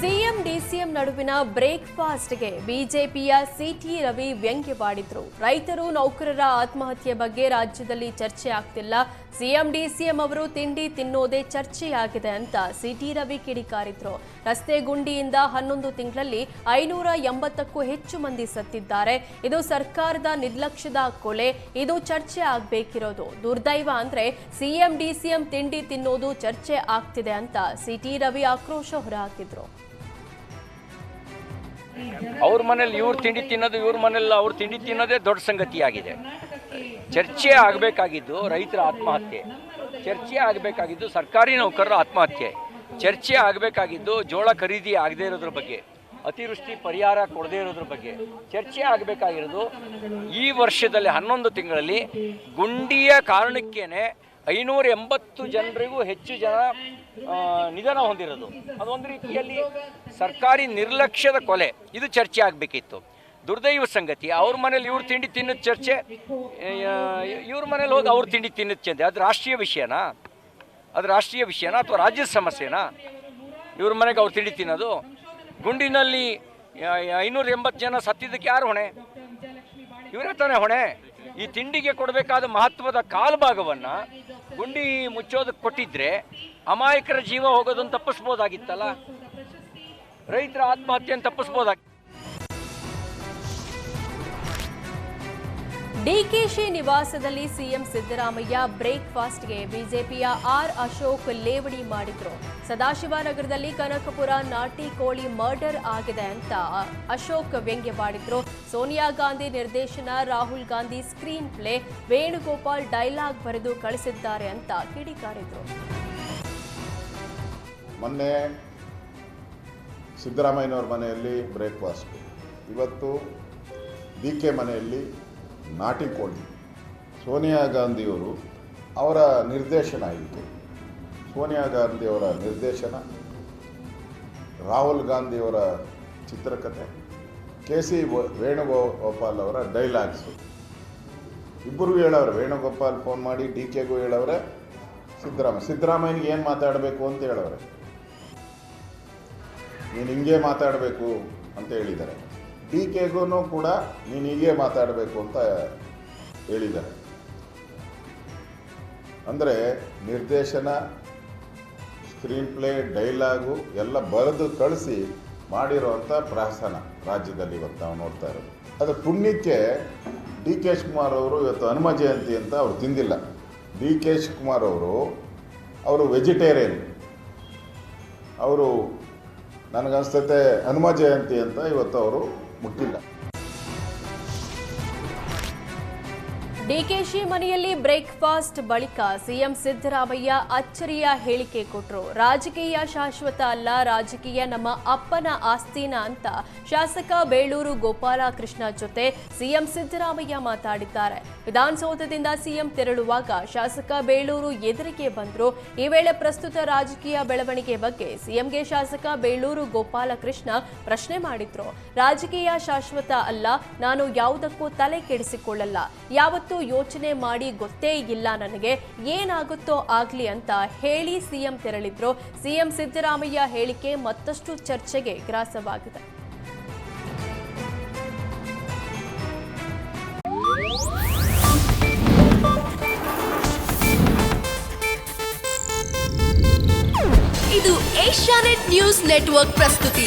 see CM, DCM ನಡುವಿನ ಬ್ರೇಕ್ಫಾಸ್ಟ್ಗೆ ಬಿಜೆಪಿಯ city Ravi ವ್ಯಂಗ್ಯವಾಡಿದ್ರು. ರೈತರು, ನೌಕರರ ಆತ್ಮಹತ್ಯೆ ಬಗ್ಗೆ ರಾಜ್ಯದಲ್ಲಿ ಚರ್ಚೆ ಆಗ್ತಿಲ್ಲ. ಸಿಎಂ, ಡಿಸಿಎಂ ಅವರು ತಿಂಡಿ ತಿನ್ನೋದೇ ಚರ್ಚೆಯಾಗಿದೆ ಅಂತ ಸಿಟಿ ರವಿ ಕಿಡಿಕಾರಿದ್ರು. ರಸ್ತೆ ಗುಂಡಿಯಿಂದ ಹನ್ನೊಂದು ತಿಂಗಳಲ್ಲಿ ಐನೂರ ಎಂಬತ್ತಕ್ಕೂ ಹೆಚ್ಚು ಮಂದಿ ಸತ್ತಿದ್ದಾರೆ. ಇದು ಸರ್ಕಾರದ ನಿರ್ಲಕ್ಷ್ಯದ ಕೊಲೆ. ಇದು ಚರ್ಚೆ ಆಗ್ಬೇಕಿರೋದು. ದುರ್ದೈವ ಅಂದ್ರೆ ಸಿಎಂ, ಡಿಸಿಎಂ ತಿಂಡಿ ತಿನ್ನೋದು ಚರ್ಚೆ ಆಗ್ತಿದೆ ಅಂತ ಸಿಟಿ ರವಿ ಆಕ್ರೋಶ ಹೊರಹಾಕಿದ್ರು. ಅವ್ರ ಮನೇಲಿ ಇವ್ರು ತಿಂಡಿ ತಿನ್ನೋದು, ಇವ್ರ ಮನೇಲಿ ಅವ್ರು ತಿಂಡಿ ತಿನ್ನೋದೇ ದೊಡ್ಡ ಸಂಗತಿಯಾಗಿದೆ ಚರ್ಚೆ ಆಗಬೇಕಾಗಿದ್ದು ರೈತರ ಆತ್ಮಹತ್ಯೆ. ಚರ್ಚೆ ಆಗಬೇಕಾಗಿದ್ದು ಸರ್ಕಾರಿ ನೌಕರರ ಆತ್ಮಹತ್ಯೆ. ಚರ್ಚೆ ಆಗಬೇಕಾಗಿದ್ದು ಜೋಳ ಖರೀದಿ ಆಗದೇ ಇರೋದ್ರ ಬಗ್ಗೆ, ಅತಿವೃಷ್ಟಿ ಪರಿಹಾರ ಕೊಡದೇ ಇರೋದ್ರ ಬಗ್ಗೆ. ಚರ್ಚೆ ಆಗಬೇಕಾಗಿರೋದು ಈ ವರ್ಷದಲ್ಲಿ ಹನ್ನೊಂದು ತಿಂಗಳಲ್ಲಿ ಗುಂಡಿಯ ಕಾರಣಕ್ಕೇನೆ ಐನೂರ ಎಂಬತ್ತು ಜನರಿಗೂ ಹೆಚ್ಚು ಜನ ನಿಧನ ಹೊಂದಿರೋದು. ಅದೊಂದು ರೀತಿಯಲ್ಲಿ ಸರ್ಕಾರಿ ನಿರ್ಲಕ್ಷ್ಯದ ಕೊಲೆ. ಇದು ಚರ್ಚೆ ಆಗಬೇಕಿತ್ತು. ದುರ್ದೈವ ಸಂಗತಿ. ಅವ್ರ ಮನೇಲಿ ಇವ್ರು ತಿಂಡಿ ತಿನ್ನೋದು ಚರ್ಚೆ ಇವ್ರ ಮನೇಲಿ ಹೋಗಿ ಅವ್ರು ತಿಂಡಿ ತಿನ್ನೋದು ಚಂದೆ ಅದು ರಾಷ್ಟ್ರೀಯ ವಿಷಯನಾ? ಅದು ರಾಷ್ಟ್ರೀಯ ವಿಷಯನಾ ಅಥವಾ ರಾಜ್ಯದ ಸಮಸ್ಯೆನಾ? ಇವ್ರ ಮನೆಗೆ ಅವ್ರು ತಿಂಡಿ ತಿನ್ನೋದು? ಗುಂಡಿನಲ್ಲಿ ಐನೂರ ಎಂಬತ್ತು ಜನ ಸತ್ತಿದ್ದಕ್ಕೆ ಯಾರು ಹೊಣೆ? ಇವರೇ ತಾನೇ ಹೊಣೆ? ಈ ತಿಂಡಿಗೆ ಕೊಡಬೇಕಾದ ಮಹತ್ವದ ಕಾಲ್ಭಾಗವನ್ನು ಗುಂಡಿ ಮುಚ್ಚೋದಕ್ಕೆ ಕೊಟ್ಟಿದ್ರೆ ಅಮಾಯಕರ ಜೀವ ಹೋಗೋದನ್ನು ತಪ್ಪಿಸ್ಬೋದಾಗಿತ್ತಲ್ಲ? ರೈತರ ಆತ್ಮಹತ್ಯೆಯನ್ನು ತಪ್ಪಿಸ್ಬೋದಾಗಿ ಡಿಕೆಶಿ ನಿವಾಸದಲ್ಲಿ ಸಿಎಂ ಸಿದ್ದರಾಮಯ್ಯ ಬ್ರೇಕ್ಫಾಸ್ಟ್ಗೆ ಬಿಜೆಪಿಯ ಆರ್ ಅಶೋಕ್ ಲೇವಡಿ ಮಾಡಿದ್ರು. ಸದಾಶಿವನಗರದಲ್ಲಿ ಕನಕಪುರ ನಾಟಿ ಕೋಳಿ ಮರ್ಡರ್ ಆಗಿದೆ ಅಂತ ಅಶೋಕ್ ವ್ಯಂಗ್ಯವಾಡಿದ್ರು ಸೋನಿಯಾ ಗಾಂಧಿ ನಿರ್ದೇಶನ, Rahul Gandhi screenplay, Venugopal dialogue ಬರೆದು ಕಳಿಸಿದ್ದಾರೆ ಅಂತ ಕಿಡಿಕಾರಿದ್ರು. ಮೊನ್ನೆ ಸಿದ್ದರಾಮಯ್ಯನವ್ರ ಮನೆಯಲ್ಲಿ ಬ್ರೇಕ್ಫಾಸ್ಟ್. ಇವತ್ತು ಡಿ ಕೆ ಮನೆಯಲ್ಲಿ ನಾಟಿ ಕೋಳಿ. ಸೋನಿಯಾ ಗಾಂಧಿಯವರು ಅವರ ನಿರ್ದೇಶನ ಇತ್ತು ಸೋನಿಯಾ ಗಾಂಧಿಯವರ ನಿರ್ದೇಶನ, ರಾಹುಲ್ ಗಾಂಧಿಯವರ ಚಿತ್ರಕಥೆ ಕೆ ಸಿ ವೇಣುಗೋಪಾಲ್ ಅವರ ಡೈಲಾಗ್ಸು. ಇಬ್ಬರಿಗೂ ಹೇಳವ್ರೆ, ವೇಣುಗೋಪಾಲ್ ಫೋನ್ ಮಾಡಿ, ಡಿ ಕೆಗೂ ಹೇಳವ್ರೆ ಸಿದ್ದರಾಮಯ್ಯ ಸಿದ್ದರಾಮಯ್ಯನಿಗೆ ಏನು ಮಾತಾಡಬೇಕು ಅಂತ ಹೇಳವ್ರೆ. ನೀನು ಹಿಂಗೆ ಮಾತಾಡಬೇಕು ಅಂತ ಹೇಳಿದ್ದಾರೆ. ಡಿ ಕೆಗೂ ಕೂಡ ನೀನು ಹೀಗೆ ಮಾತಾಡಬೇಕು ಅಂತ ಹೇಳಿದ್ದಾರೆ. ಅಂದರೆ ನಿರ್ದೇಶನ ಸ್ಕ್ರೀನ್ ಪ್ಲೇ ಡೈಲಾಗು ಎಲ್ಲ ಬರೆದು ಕಳಿಸಿ ಮಾಡಿರೋವಂಥ ಪ್ರಹಸನ ರಾಜ್ಯದಲ್ಲಿ ಇವತ್ತು ನಾವು ನೋಡ್ತಾ ಇರೋದು. ಅದು ಪುಣ್ಯಕ್ಕೆ ಡಿ ಕೆ ಶಿವಕುಮಾರ್ ಅವರು ಇವತ್ತು ಹನುಮ ಜಯಂತಿ ಅಂತ ಅವ್ರು ತಿಂದಿಲ್ಲ. ಡಿ ಕೆ ಶಿವಕುಮಾರ್ ಅವರು ಅವರು ವೆಜಿಟೇರಿಯನ್ ಅವರು ನನಗನ್ಸ್ತತೆ ಹನುಮ ಜಯಂತಿ ಅಂತ ಇವತ್ತು ಅವರು 못 들라. ಡಿಕೆಶಿ ಮನೆಯಲ್ಲಿ ಬ್ರೇಕ್ಫಾಸ್ಟ್ ಬಳಿಕ ಸಿಎಂ ಸಿದ್ದರಾಮಯ್ಯ ಅಚ್ಚರಿಯ ಹೇಳಿಕೆ ಕೊಟ್ಟರು ರಾಜಕೀಯ ಶಾಶ್ವತ ಅಲ್ಲ, ರಾಜಕೀಯ ನಮ್ಮ ಅಪ್ಪನ ಆಸ್ತಿನ ಅಂತ ಶಾಸಕ ಬೇಳೂರು ಗೋಪಾಲಕೃಷ್ಣ ಜೊತೆ ಸಿಎಂ ಸಿದ್ದರಾಮಯ್ಯ ಮಾತಾಡಿದ್ದಾರೆ. ವಿಧಾನಸೌಧದಿಂದ ಸಿಎಂ ತೆರಳುವಾಗ ಶಾಸಕ ಬೇಳೂರು ಎದುರಿಗೆ ಬಂದರು. ಈ ವೇಳೆ ಪ್ರಸ್ತುತ ರಾಜಕೀಯ ಬೆಳವಣಿಗೆ ಬಗ್ಗೆ ಸಿಎಂಗೆ ಶಾಸಕ ಬೇಳೂರು ಗೋಪಾಲಕೃಷ್ಣ ಪ್ರಶ್ನೆ ಮಾಡಿದ್ರು. ರಾಜಕೀಯ ಶಾಶ್ವತ ಅಲ್ಲ, ನಾನು ಯಾವುದಕ್ಕೂ ತಲೆ ಕೆಡಿಸಿಕೊಳ್ಳಲ್ಲ. ಯಾವತ್ತೂ ಯೋಚನೆ ಮಾಡಿ ಗೊತ್ತೇ ಇಲ್ಲ ನನಗೆ. ಏನಾಗುತ್ತೋ ಆಗ್ಲಿ ಅಂತ ಹೇಳಿ ಸಿಎಂ ತೆರಳಿದ್ರು. ಸಿಎಂ ಸಿದ್ದರಾಮಯ್ಯ ಹೇಳಿಕೆ ಮತ್ತಷ್ಟು ಚರ್ಚೆಗೆ ಗ್ರಾಸವಾಗಿದೆ. ಇದು ಏಷ್ಯಾನೆಟ್ ನ್ಯೂಸ್ ನೆಟ್ವರ್ಕ್ ಪ್ರಸ್ತುತಿ.